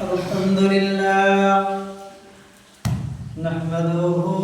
الحمد لله نحمده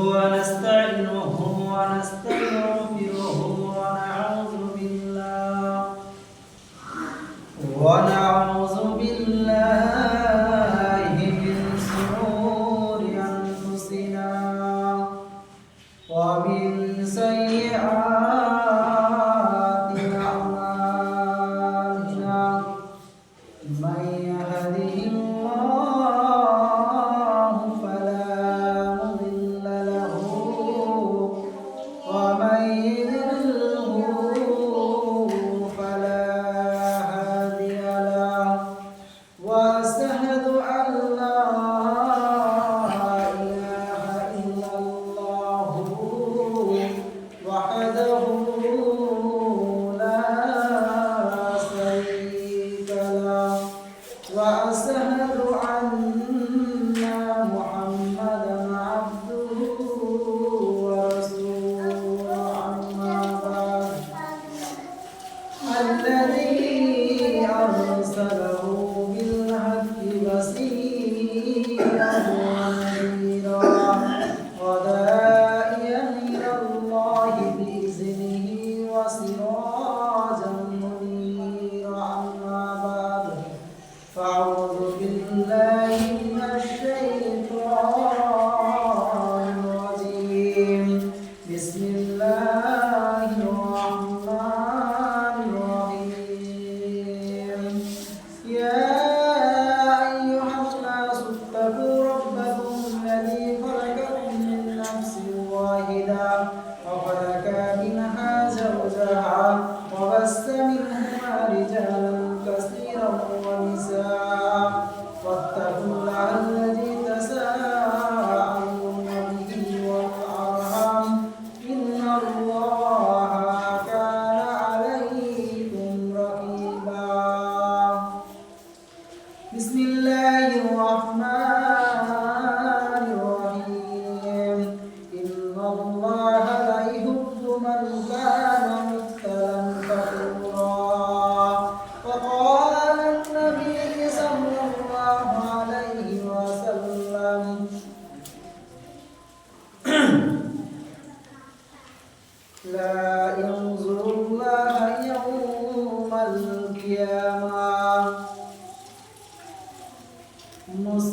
واحدة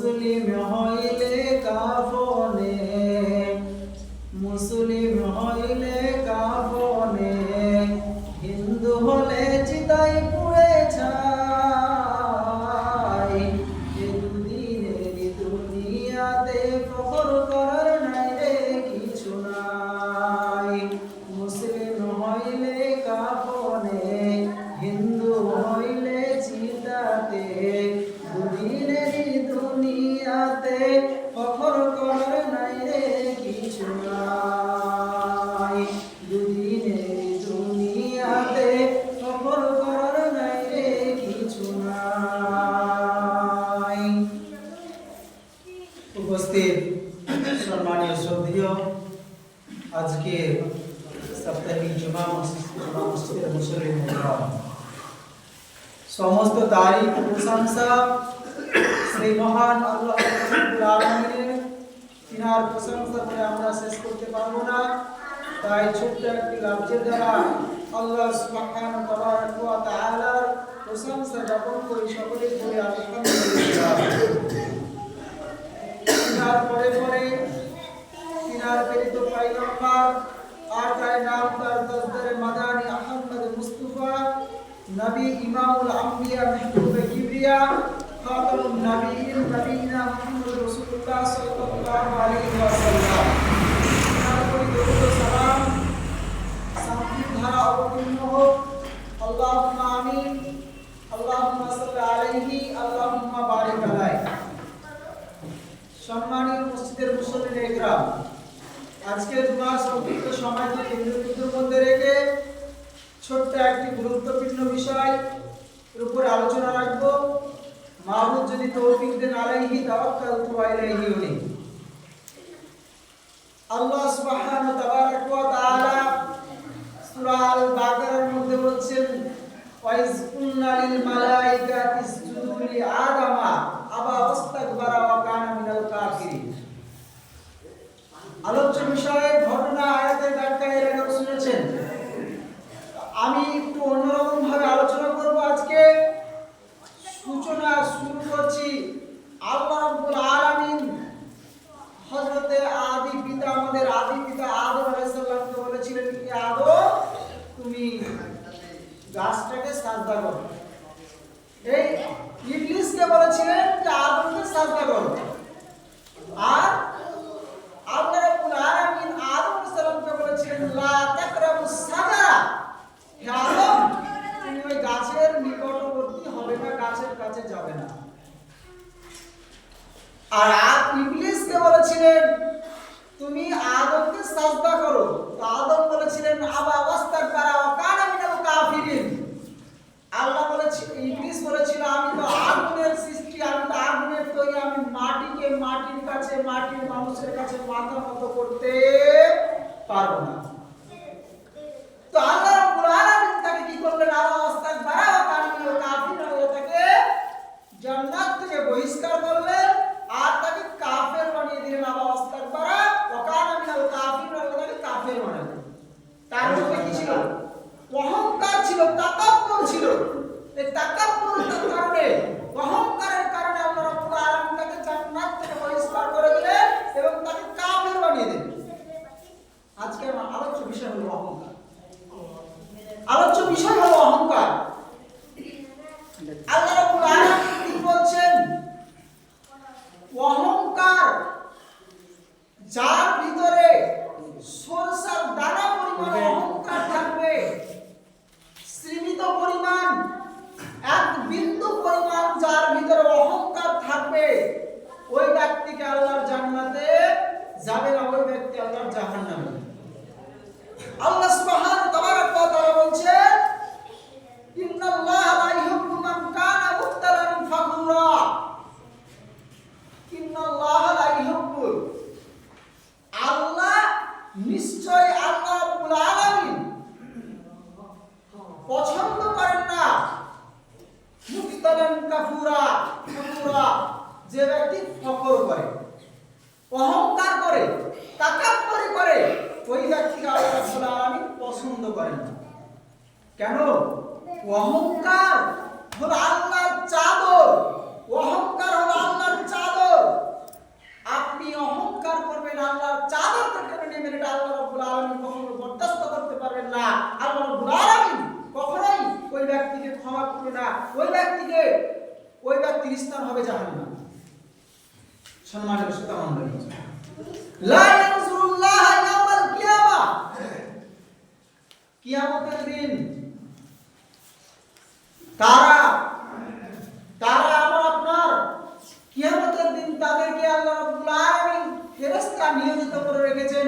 মুসলিম হইলে কাফনে মুসলিম হইলে কাফনে। সমস্ত তারিখ প্রশংসা সেই মহান আল্লাহ প্রশংসা করে আমরা শেষ করতে পারব না। তাই ছোট্ট একটি লাভের দ্বারা আল্লাহ তাআলার প্রশংসা জ্ঞাপন করি সকলে বলে আলহামদুলিল্লাহ পরে পরে তিনার প্রেরিত পাইগম্বর আর তার নাম তার দরবারে মাদানি আহমদ মুস্তাফা নবী ইমামুল আম্বিয়া মেহবুব কিবরিয়া, খাতামুন নবীন, নবীনা মুহাম্মদ রাসূলুল্লাহ সাল্লাল্লাহু আলাইহি ওয়াসাল্লাম। তার প্রতি দরুদ সালাম ধারা অবতীর্ণ হোক। আল্লাহুম্মা আমিন, আল্লাহুম্মা সাল্লি আলাইহি, আল্লাহুম্মা বারিক আলাইহি সম্মানীয় মসজিদের মুসল্লিন একরাম, আজকে ছোট্ট একটি গুরুত্বপূর্ণ বিষয় এর উপর আলোচনা রাখব। মাহবুদ যদি তৌফিক দেন আলাইহি তাওয়াক্কাল তুয়াইলাইহি উনি আল্লাহ সুবহান তাবারাক ওয়া তাআলা সূরা আল বাকারার মধ্যে বলছেন, ওয়াইজ কুলনা লিল মালাইকাতি ইসজুদু লি আদামা, আবা ওয়াস্তাকবারা ওয়া কানা মিনাল কাফিরিন। আলোচ্য বিষয়ে ঘটনা আয়াতের ব্যাখ্যা আমি একটু অন্যরকম ভাবে আলোচনা করব আজকে। সূচনা শুরু করছি। আল্লাহ রাব্বুল আলামিন হযরতে আদি পিতা, আমাদের আদি পিতা আদম আলাইহিস সালামকে বলেছিলেন কি আদম, তুমি গাছটাকে সাজদা করো। এই ইবলিসকে বলেছিলেন যে, আদমকে সাজদা করো। আর পছন্দ করেন না। মুখতালান কাফুরা কাফুরা, যে ব্যক্তি ফকর করে, অহংকার করে তাকাব্বুরি করে, ওই ব্যক্তিকে আল্লাহ রাব্বুল আলামিন পছন্দ করেন না। কেন? অহংকার হলো আল্লাহর চাদর, অহংকার হলো আল্লাহর চাদর আপনি অহংকার করবেন আল্লাহর চাদর থেকে নেবেন এটা আল্লাহ রাব্বুল আলামিন কখনো বরদাস্ত করতে পারবেন না আল্লাহ রাব্বুল আলামিন কখনোই ওই ব্যক্তিকে ক্ষমা করবে না ওই ব্যক্তিকে, ওই ব্যক্তির স্থান হবে জাহান্নাম। সম্মানের কিয়ামা। কিয়ামতের দিন তারা তারা আমার আপনার, কিয়ামতের দিন তাদেরকে আল্লাহ রাব্বুল আলামিন ফেরেশতা নিয়োজিত করে রেখেছেন।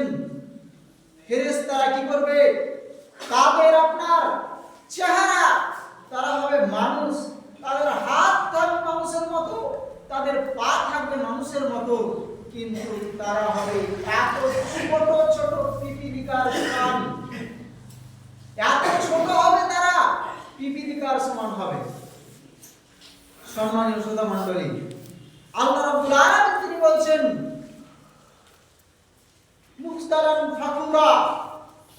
ফেরেশতারা কি করবে? তাদের আপনার চেহারা তারা হবে মানুষ তাদের হাত থাকবে মানুষের মতো তাদের পা থাকবে মানুষের কিন্তু তারা হবে এত ছোট ছোট এত ছোট হবে তারা সমান হবে। সম্মানীয় শ্রোতা আল্লাহ রাব্বুল আলামিন তিনি বলছেন মুস্তারান ফাকুরা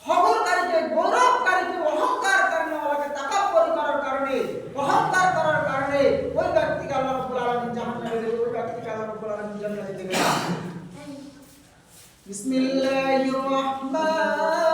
হগরকারীকে গৌরবকারীকে অহংকার কারণে তাকাব্বরি করার কারণে, অহংকার بسم الله الرحمن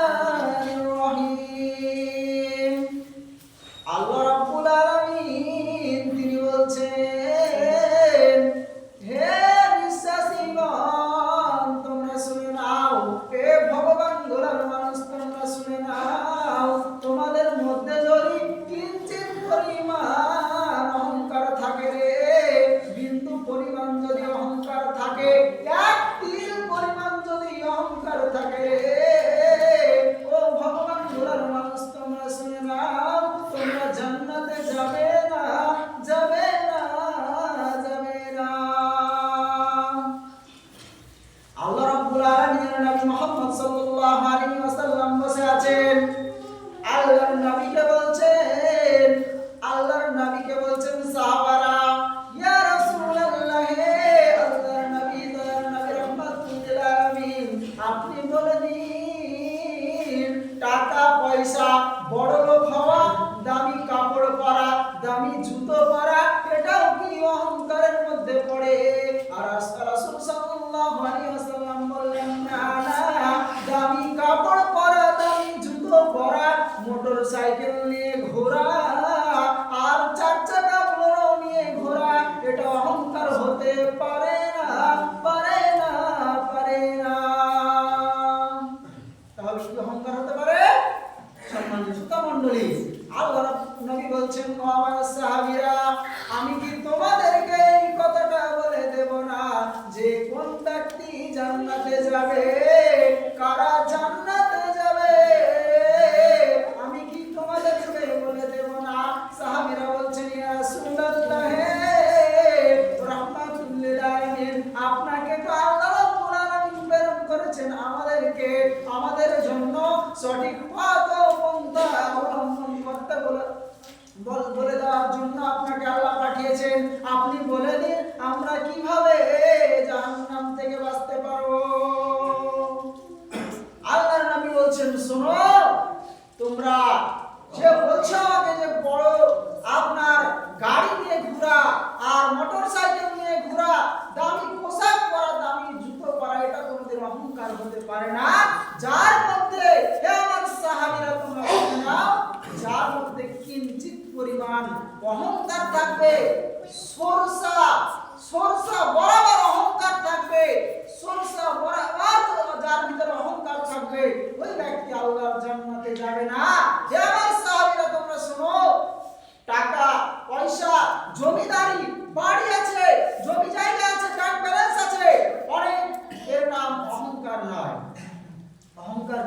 সঠিক পথ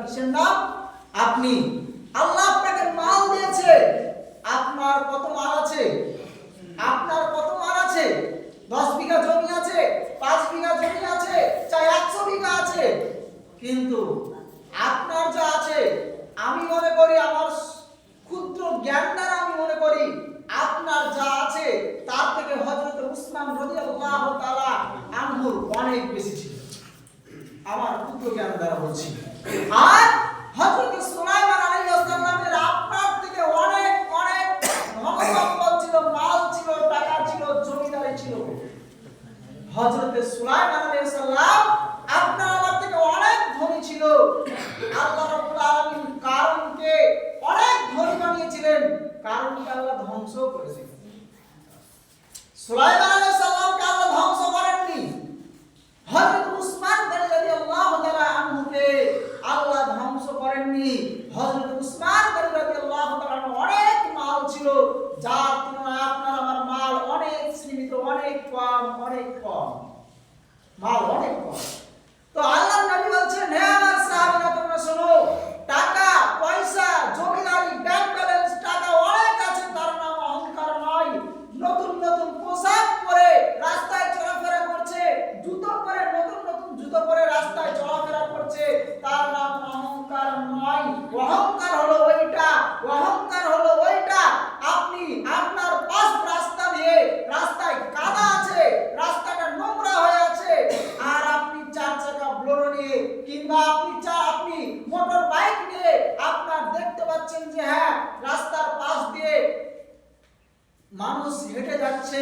কিসের নাম? আপনি। আল্লাহ আপনাকে মাল দিয়েছে। আপনার কত মাল আছে? আপনার কত মাল আছে? দশ বিঘা জমি আছে, পাঁচ বিঘা জমি আছে, চাই একশো বিঘা আছে। কিন্তু আপনার যা আছে, আমি মনে করি আমার ক্ষুদ্র জ্ঞান দ্বারা আমি মনে করি, আপনার যা আছে, তার থেকে হযরত উসমান রাদিয়াল্লাহু তাআলা আনহুর অনেক বেশি ছিল। আমার ক্ষুদ্র জ্ঞান দ্বারা বলছি। আর হযরত সুলাইমান আপনার থেকে অনেক অনেক ছিল, মাল ছিল, টাকা ছিল, জমিদারি ছিল। হযরত সুলাইমান সালাম আপনার আমার থেকে অনেক ধনী ছিল। আল্লাহ রাব্বুল আলামিন কারণকে অনেক ধনী বানিয়েছিলেন। কারণকে আল্লাহ ধ্বংস করেছিলেন। সুলাইমান আলাইহিস সালামকে আল্লাহ ধ্বংস করেননি হযরত উসমান গনি রাদিয়াল্লাহু তাআলা আনহুকে আল্লাহ ধ্বংস করেননি হযরত উসমান গনি রাদিয়াল্লাহু তাআলা আনহু অনেক মাল ছিল যার তুলনায় আপনার আমার মাল অনেক সীমিত অনেক কম অনেক কম মাল অনেক কম তো আল্লাহর নবী বলছেন হে আমার সাহাবীরা তোমরা শোনো টাকা পয়সা জমিদারি ব্যাংক ব্যালেন্স টাকা অনেক আছে তার নাম অহংকার নয় নতুন নতুন পোশাক পরে রাস্তায় চলাফেরা করছে জুতো পরে নতুন নতুন জুতো পরে রাস্তায় চলাফেরা করছে তার নাম অহংকার নয় অহংকার হলো ওইটা অহংকার হলো ওইটা আপনি আপনার পাশ রাস্তা দিয়ে রাস্তায় কাদা আছে রাস্তাটা নোংরা হয়ে আছে আর আপনি চার চাকা ব্লোরো নিয়ে কিংবা আপনি চা আপনি মোটর বাইক নিয়ে আপনার দেখতে পাচ্ছেন যে হ্যাঁ রাস্তার পাশ দিয়ে মানুষ হেঁটে যাচ্ছে,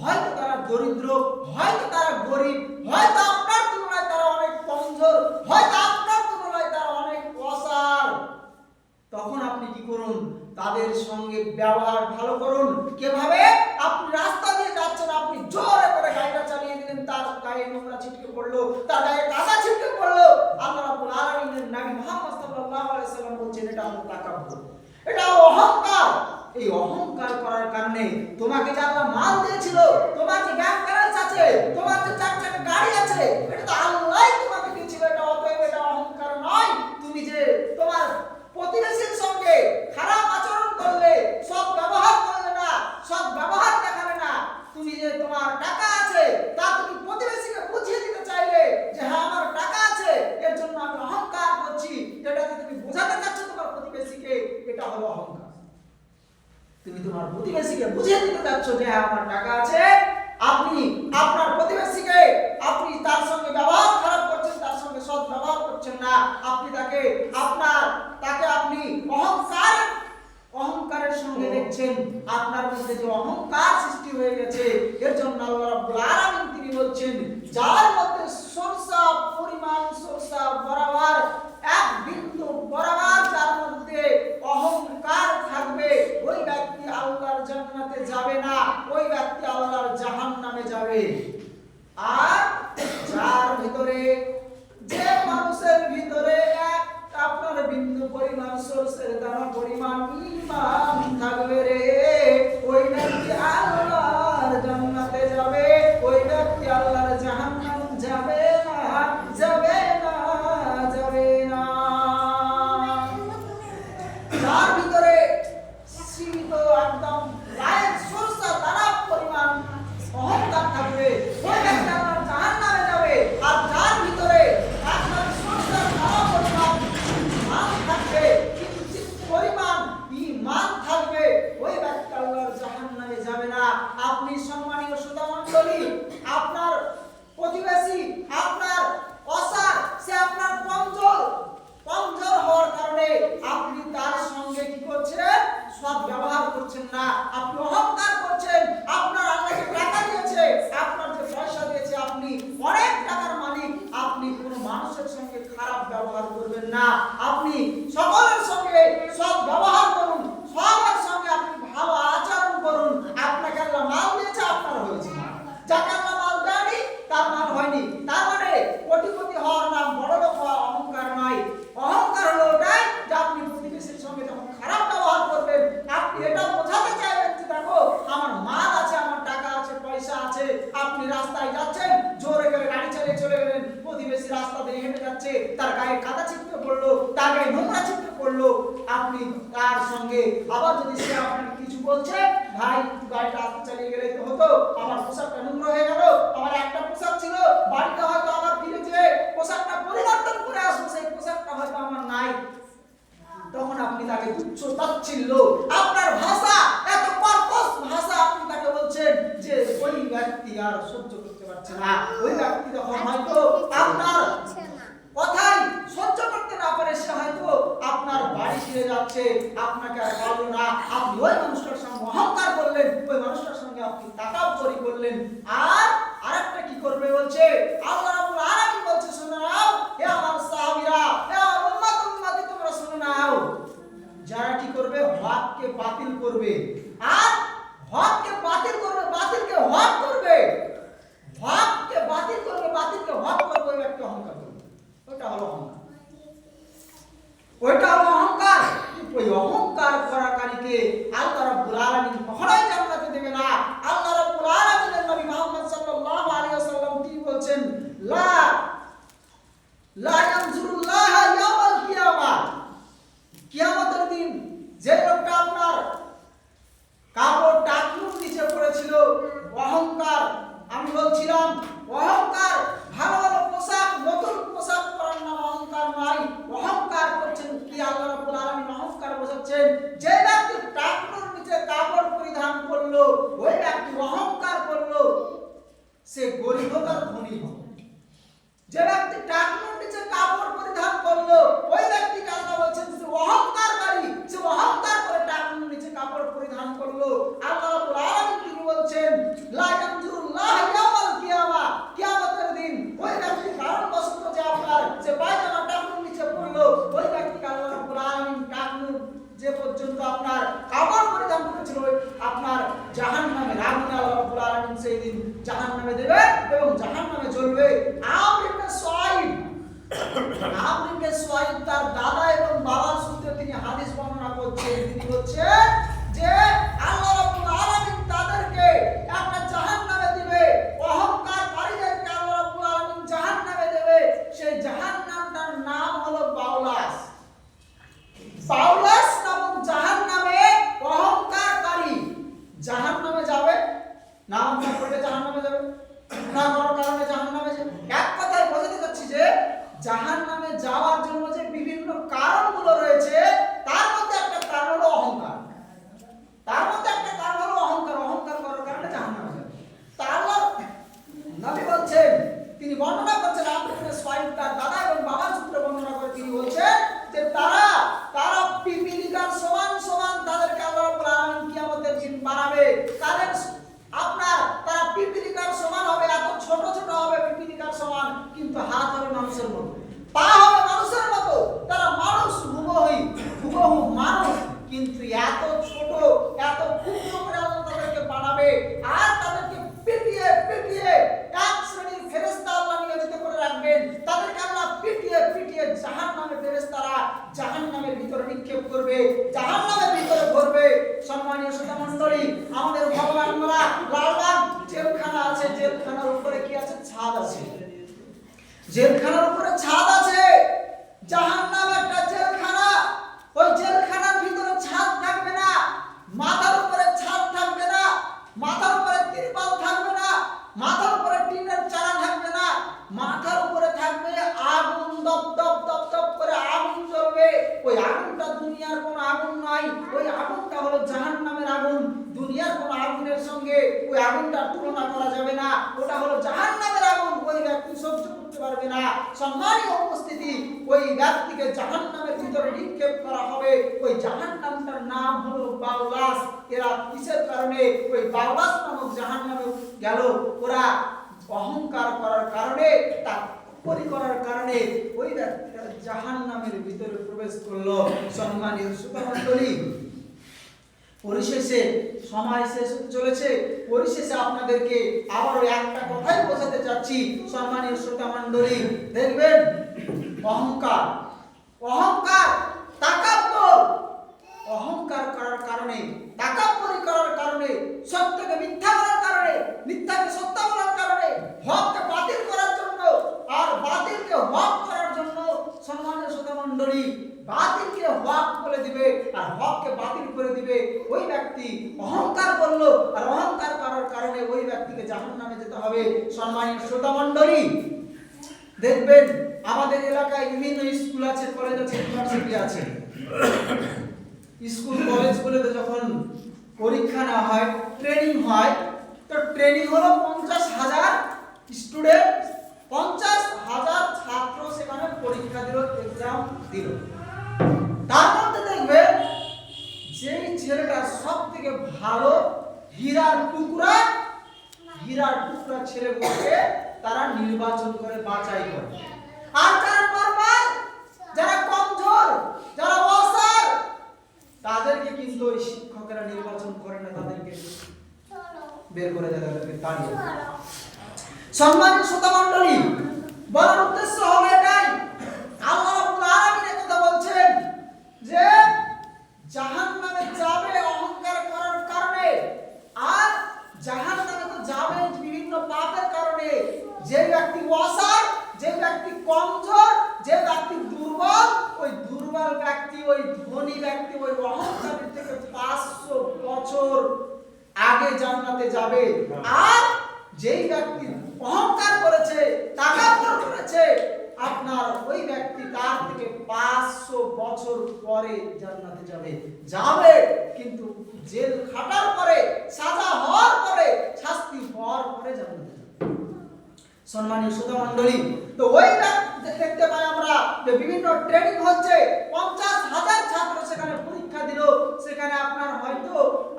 হয়তো তারা দরিদ্র, হয়তো তারা গরিব, হয়তো আপনার তুলনায় তারা অনেক কমজোর, হয়তো আপনার তুলনায় তারা অনেক অসার। তখন আপনি কি করুন? তাদের সঙ্গে ব্যবহার ভালো করুন। কীভাবে? আপনি রাস্তা দিয়ে যাচ্ছেন, আপনি জোরে করে গাড়িটা চালিয়ে দিলেন, তার গায়ে নোংরা ছিটকে পড়ল, তার গায়ে কাদা ছিটকে পড়ল। আল্লাহ রাব্বুল আলামিনের নবী মুহাম্মদ সাল্লাল্লাহু আলাইহি সাল্লাম বলছেন, এটা হলো তাকাব্বুর এটা অহংকার। এই অহংকার করার কারণে তোমাকে যা আল্লাহ মাল দিয়েছিল তোমার যে ব্যাংক ব্যালেন্স আছে তোমার যে চার চাকা গাড়ি আছে, এটা তো আল্লাহ তোমাকে দিয়েছিল, এটা অতএব এটা অহংকার নয়। তুমি যে তোমার প্রতিবেশীর সঙ্গে খারাপ আচরণ করলে সৎ ব্যবহার করলে না সৎ ব্যবহার দেখালে না তুমি যে তোমার টাকা আছে তা তুমি প্রতিবেশীকে বুঝিয়ে দিতে চাইলে যে হ্যাঁ আমার টাকা আছে এর জন্য আমি অহংকার করছি যেটা তুমি বোঝাতে চাচ্ছ তোমার প্রতিবেশীকে এটা হলো অহংকার তুমি তোমার প্রতিবেশীকে বুঝিয়ে দিতে চাচ্ছ যে হ্যাঁ আমার টাকা আছে। আপনি আপনার প্রতিবেশীকে, আপনি তার সঙ্গে ব্যবহার খারাপ করছেন, তার সঙ্গে সৎ ব্যবহার করছেন না। আপনি তাকে, আপনার, তাকে আপনি অহংকার, অহংকারের সঙ্গে দেখছেন। আপনার মধ্যে যে অহংকার সৃষ্টি হয়ে গেছে, এর জন্য আল্লাহ রাব্বুল আলামিন তিনি বলছেন, যার মধ্যে সরসা পরিমাণ সরসা বরাবর এক বিন্দু বরাবর অহংকার থাকবে, ওই ব্যক্তি আল্লাহর জান্নাতে যাবে না, ওই ব্যক্তি আল্লাহর জাহান্নামে যাবে। আর যার ভিতরে, যে মানুষের ভিতরে এক আপনার বিন্দু পরিমাণ সরষের দানা পরিমাণ ইমান থাকবে রে, ওই ব্যক্তি আল্লাহর জান্নাতে যাবে, ওই ব্যক্তি আল্লাহর টুকরো হয়ে গেল। আমার একটা পোশাক ছিল বাড়িতে হয়তো আমার ফিরে যে পোশাকটা পরিবর্তন করে আসুন সেই পোশাকটা হয়তো আমার নাই। তখন আপনি তাকে তুচ্ছ তাচ্ছিল্য আপনার ভাষা এত পারপাস ভাষা আপনি তাকে বলছেন যে ওই ব্যক্তি আর সহ্য করতে পারছে না। ওই ব্যক্তি যখন হয়তো আপনার কথাই সহ্য করতে না পারে সে হয়তো আপনার বাড়ি ফিরে যাচ্ছে আপনাকে আর পারল না। আপনি ওই মানুষটার সঙ্গে অহংকার করলেন ওই মানুষটার সঙ্গে আপনি টাকা Amen. Amen. chân কিন্তু এত ছোট, এত ক্ষুদ্র করে আল্লাহ তাদেরকে বানাবে, আর তাদেরকে পিটিয়ে পিটিয়ে এক শ্রেণির ফেরেস্তা আল্লাহ নিয়োজিত করে রাখবেন। তাদেরকে আল্লাহ পিটিয়ে পিটিয়ে জাহান নামে ফেরেস্তারা জাহান নামের ভিতরে নিক্ষেপ করবে জাহান নামের ভিতরে ভরবে সম্মানীয় শ্রোতা মন্ডলী আমাদের ভগবানরা লাল লাল জেলখানা আছে, জেলখানার উপরে কি আছে? ছাদ আছে। জেলখানার উপরে ছাদ আছে। জাহান সম্মানীয় অবস্থিতি ওই ব্যক্তিকে জাহান নামের ভিতরে নিক্ষেপ করা হবে। ওই জাহান নামটার নাম হলো বাউলাস এরা কিসের কারণে? ওই বাউলাস নামক জাহান নামে গেল। ওরা অহংকার করার কারণে, তার উপরি করার কারণে ওই ব্যক্তিরা জাহান নামের ভিতরে প্রবেশ করল। সম্মানীয় সুপার পরিশেষে সময় শেষ হতে চলেছে। পরিশেষে আপনাদেরকে আবারও একটা কথাই বোঝাতে চাচ্ছি, সম্মানীয় শ্রোতা মণ্ডলী। দেখবেন, অহংকার। অহংকার তাকাব্য অহংকার করার কারণে তাকাব্বরি করার কারণে, সত্যকে মিথ্যা বলার কারণে, মিথ্যাকে সত্য বলার কারণে, হককে বাতিল আর বাতিলকে হক করার জন্য সম্মানের শ্রোতা মন্ডলী বাতিলকে হক করে দিবে আর হককে বাতিল করে দিবে। ওই ব্যক্তি অহংকার করল আর অহংকার করার কারণে ওই ব্যক্তিকে জাহান নামে যেতে হবে। সম্মানের শ্রোতা মন্ডলী দেখবেন আমাদের এলাকায় বিভিন্ন স্কুল আছে কলেজ আছে ইউনিভার্সিটি আছে। স্কুল কলেজগুলোতে যখন পরীক্ষা না হয় ট্রেনিং হয়, তো ট্রেনিং হলো পঞ্চাশ হাজার স্টুডেন্ট পঞ্চাশ হাজার ছাত্র সেখানে পরীক্ষা দিল এক্সাম দিল তার মধ্যে দেখবেন যেই ছেলেটা সব থেকে ভালো হীরার টুকরা হীরার টুকরা ছেলেগুলোকে তারা নির্বাচন করে, বাছাই করে আর যারা নরমাল যারা কমজোর, যারা অসার, তাদেরকে কিন্তু ওই শিক্ষকেরা নির্বাচন করে না, তাদেরকে বের করে তাদেরকে তাড়িয়ে। সম্মানিত শ্রোতা মণ্ডলী বলার উদ্দেশ্য হবে এটাই। আল্লাহ রাব্বুল আলামিন কথা বলছেন যে, জাহান্নামে যাবে অহংকার করার কারণে আর জাহান্নামে তো যাবে বিভিন্ন পাপের কারণে যে ব্যক্তি অসার যে ব্যক্তি কমজোর যে ব্যক্তি দুর্বল ওই দুর্বল ব্যক্তি ওই ধনী ব্যক্তি ওই অহংকারী থেকে পাঁচশো বছর আগে জান্নাতে যাবে আর যেই ব্যক্তি অহংকার করেছে টাকাপর করেছে আপনার ওই ব্যক্তি তার থেকে পাঁচশো বছর পরে জান্নাতে যাবে। যাবে, কিন্তু জেল খাটার পরে, সাজা হওয়ার পরে, শাস্তি হওয়ার পরে জান্নাতে যাবে সম্মানীয় শ্রোতা মণ্ডলী, তো ওই দেখতে পাই আমরা যে বিভিন্ন ট্রেনিং হচ্ছে, পঞ্চাশ হাজার ছাত্র সেখানে পরীক্ষা দিল। সেখানে আপনার হয়তো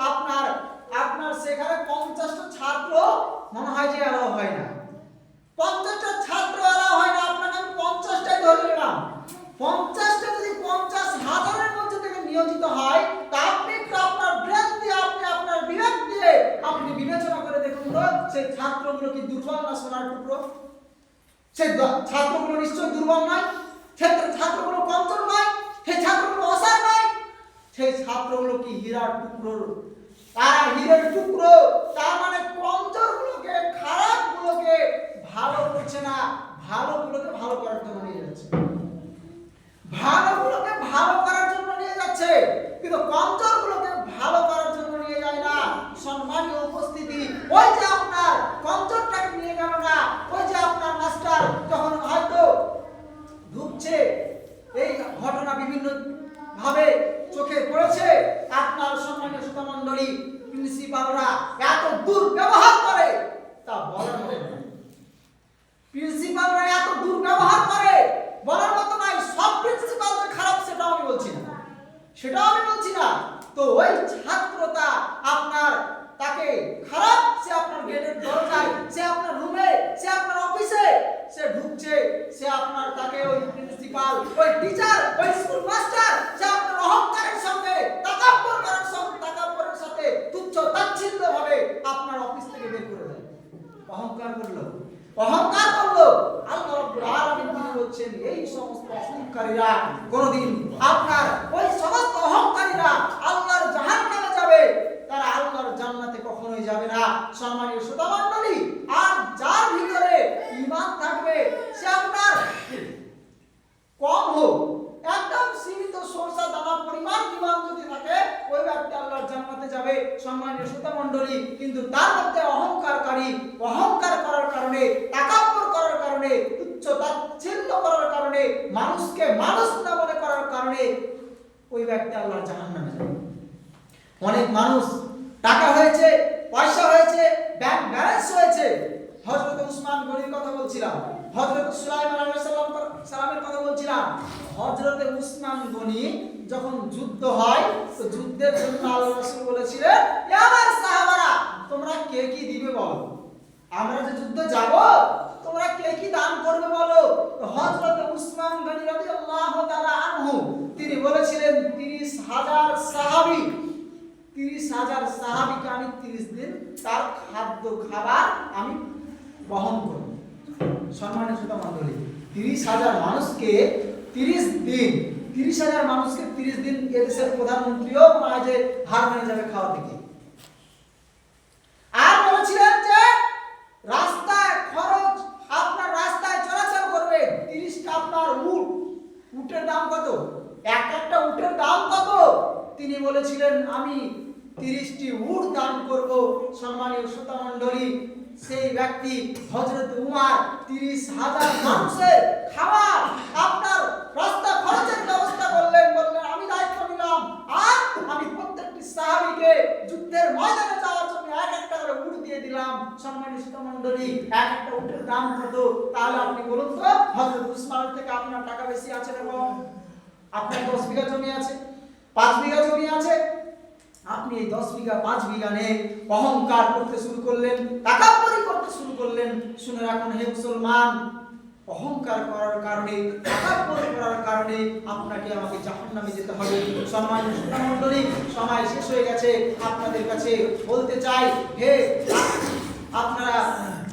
আপনার আপনার সেখানে পঞ্চাশটা ছাত্র মনে হয় যে এলাও হয় না। পঞ্চাশটা ছাত্র এলাও হয় না, আপনাকে আমি পঞ্চাশটাই ধরে নিলাম পঞ্চাশটা যদি পঞ্চাশ হাজারের মধ্যে থেকে নিয়োজিত হয়, তা আপনি আপনার ব্রেন দিয়ে, আপনি আপনার বিবেক দিয়ে আপনি বিবেচনা করে দেখুন তো সেই ছাত্রগুলো কি দুর্বল না সোনার টুকরো? সেই ছাত্রগুলো নিশ্চয়ই দুর্বল নয় সেই ছাত্রগুলো কমজোর নয় সেই ছাত্রগুলো অসার নয় সেই ছাত্রগুলো কি হীরার টুকরো? তারা হীরের টুকরো, তার মানে কমজোর গুলোকে খারাপ গুলোকে ভালো করছে না ভালো গুলোকে ভালো করার জন্য নিয়ে যাচ্ছে। ভালো গুলোকে ভালো যাচ্ছে কিন্তু কমজোর গুলোকে ভালো করার জন্য নিয়ে যায় না। সম্মানীয় উপস্থিতি, ওই যে আপনার কমজোরটাকে নিয়ে গেল না, ওই যে আপনার মাস্টার যখন হয়তো ঢুকছে এই ঘটনা বিভিন্ন ভাবে চোখে পড়েছে, আপনার সম্মানীয় শ্রোতামণ্ডলী প্রিন্সিপালরা এত দুর্ব্যবহার করে, তা বলার প্রিন্সিপালরা এত দুর্ব্যবহার করে, বলার মতো নাই সব প্রিন্সিপাল যে খারাপ সেটাও আমি বলছি না সেটাও আমি বলছি না। তো ওই ছাত্রটা আপনার, তাকে খারাপ, সে আপনার গেটের দরজায়, সে আপনার রুমে, সে আপনার অফিসে, সে ঢুকছে, সে আপনার, তাকে ওই প্রিন্সিপাল ওই টিচার ওই স্কুল মাস্টার সে আপনার অহংকারের সঙ্গে করার সঙ্গে তাকাব্বরের সাথে তুচ্ছ তাচ্ছিল্য ভাবে আপনার অফিস থেকে বের করে দেয়। অহংকার করল। অহংকার করল। আল্লাহ রাব্বুল অহংকারীরা কোনদিন যাবে। তারা যাবে না। সম্মানীয় শ্রোতা মণ্ডলী, আর যার থাকবে, সে আপনার কম হোক। একদম সীমিত সরষা দানা পরিমাণ ইমান যদি থাকে, ওই ব্যক্তি যাবে, সম্মানীয় শ্রোতা মণ্ডলী। কিন্তু তার মধ্যে অহংকারকারী, অহংকার করার কারণে তাকাব্বর করার কারণে, তুচ্ছ তাচ্ছিল্য করার কারণে, মানুষকে মানুষ না মনে করার কারণে ওই ব্যক্তি আল্লাহর জাহান্নামে যাবে। অনেক মানুষ টাকা হয়েছে, পয়সা হয়েছে ব্যাংক ব্যালেন্স হয়েছে। হযরত উসমান গনির কথা বলছিলাম, হযরত সুলাইমান আলাইহিস সালাম সালামের কথা বলছিলাম। হযরত উসমান গনি যখন যুদ্ধ হয়, তো যুদ্ধের জন্য আল্লাহ রাসূল বলেছিলেন, "এ আমার সাহাবারা, তোমরা কে কি দিবে বলো? আমরা যে যুদ্ধ যাব, তোমরা কে কি দান করবে বলো? হযরত উসমান গনি রাদিয়াল্লাহু তাআলা আনহু, তিনি বলেছিলেন 30000 সাহাবী, তিরিশ হাজার সাহাবিকে আমি তিরিশ দিন তার খাদ্য খাবার আমি বহন করব। সম্মানের শ্রোতা তিরিশ হাজার মানুষকে তিরিশ দিন, তিরিশ হাজার মানুষকে তিরিশ দিন এদেশের প্রধানমন্ত্রীও যে হার মেনে যাবে খাওয়া থেকে রাস্তায় খরচ আপনার রাস্তায় চলাচল করবে, তিরিশটা আপনার উট। উটের দাম কত? এক একটা উটের দাম কত? তিনি বলেছিলেন, আমি তিরিশটি উট দান করব। সম্মানীয় শ্রোতামণ্ডলী সেই ব্যক্তি হজরত উমার তিরিশ হাজার মানুষের খাবার আপনার রাস্তা খরচের ব্যবস্থা করলেন। সাহাবিকে যুদ্ধের ময়দানে যাওয়ার জন্য এক একটা করে উট দিয়ে দিলাম। সম্মানিত মণ্ডলী এক একটা উটের দাম কত? তাহলে আপনি বলুন তো হজরত উসমান থেকে আপনার টাকা বেশি আছে এবং আপনার দশ বিঘা জমি আছে, পাঁচ বিঘা জমি আছে। আপনি এই দশ বিঘা, পাঁচ বিঘা নিয়ে অহংকার করতে শুরু করলেন টাকাপরি করতে শুরু করলেন। শুনে রাখুন, হে মুসলমান অহংকার করার কারণে করার কারণে আপনাকে আমাকে জাহান্নামে যেতে হবে। সম্মানিত মণ্ডলী সময় শেষ হয়ে গেছে। আপনাদের কাছে বলতে চাই, হে আপনারা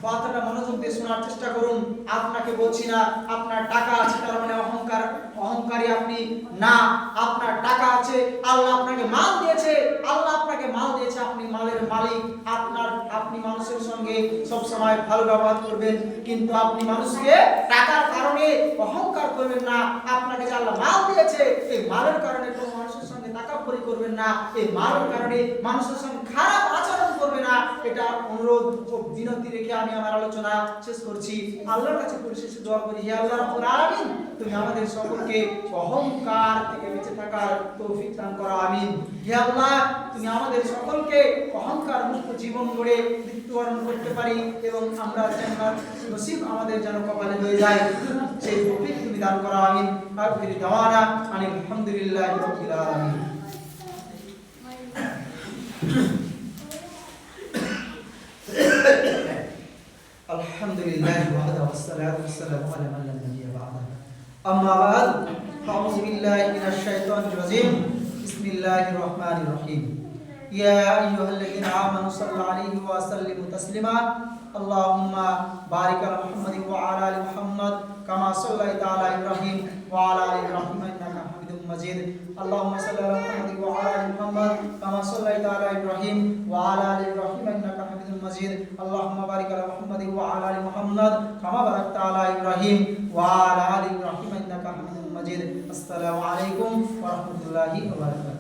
কথাটা মনোযোগ দিয়ে শোনার চেষ্টা করুন। আপনাকে বলছি না, আপনার টাকা আছে, তার মানে অহংকার, অহংকারী আপনি না। আপনার টাকা আছে, আল্লাহ আপনাকে মাল দিয়েছে। আল্লাহ আপনাকে মাল দিয়েছে, আপনি মালের মালিক। আপনার, আপনি মানুষের সঙ্গে সব সময় ভালো ব্যবহার করবেন, কিন্তু আপনি মানুষকে টাকার কারণে অহংকার করবেন না। আপনাকে যে আল্লাহ মাল দিয়েছে, এই মালের কারণে কোনো সঙ্গে করবেন না এই মালের কারণে মানুষের সঙ্গে খারাপ আচরণ করবে না। এটা অনুরোধ ও বিনতি রেখে আমি আমার আলোচনা শেষ করছি। আল্লাহর কাছে পরিশেষে দোয়া করি, হে আল্লাহ রাব্বুল আলামিন, তুমি আমাদের সকলকে অহংকার থেকে বেঁচে থাকার তৌফিক দান করো, আমিন। হে আল্লাহ, তুমি আমাদের সকলকে অহংকার মুক্ত জীবন গড়ে মৃত্যুবরণ করতে পারি এবং আমরা জান্নাত নসিব আমাদের যেন কপালে হয়ে যায়, সেই তৌফিক তুমি দান করো, আমিন। আখির দাওয়ানা আনিল হামদুলিল্লাহি রাব্বিল আলামিন। الحمد لله وحده والصلاة والسلام على من لا نبي بعده. أما بعد فأعوذ بالله من الشيطان الرجيم. بسم الله الرحمن الرحيم. يا أيها الذين آمنوا صلوا عليه وسلموا تسليما. اللهم بارك على محمد وعلى آل محمد كما صليت على إبراهيم وعلى آل إبراهيم إنك مجيد اللهم صل على محمد وعلى آل محمد كما صليت على إبراهيم وعلى آل إبراهيم إنك حميد مجيد. اللهم بارك على محمد وعلى آل محمد كما باركت على إبراهيم وعلى آل إبراهيم إنك حميد مجيد. السلام عليكم ورحمة الله وبركاته.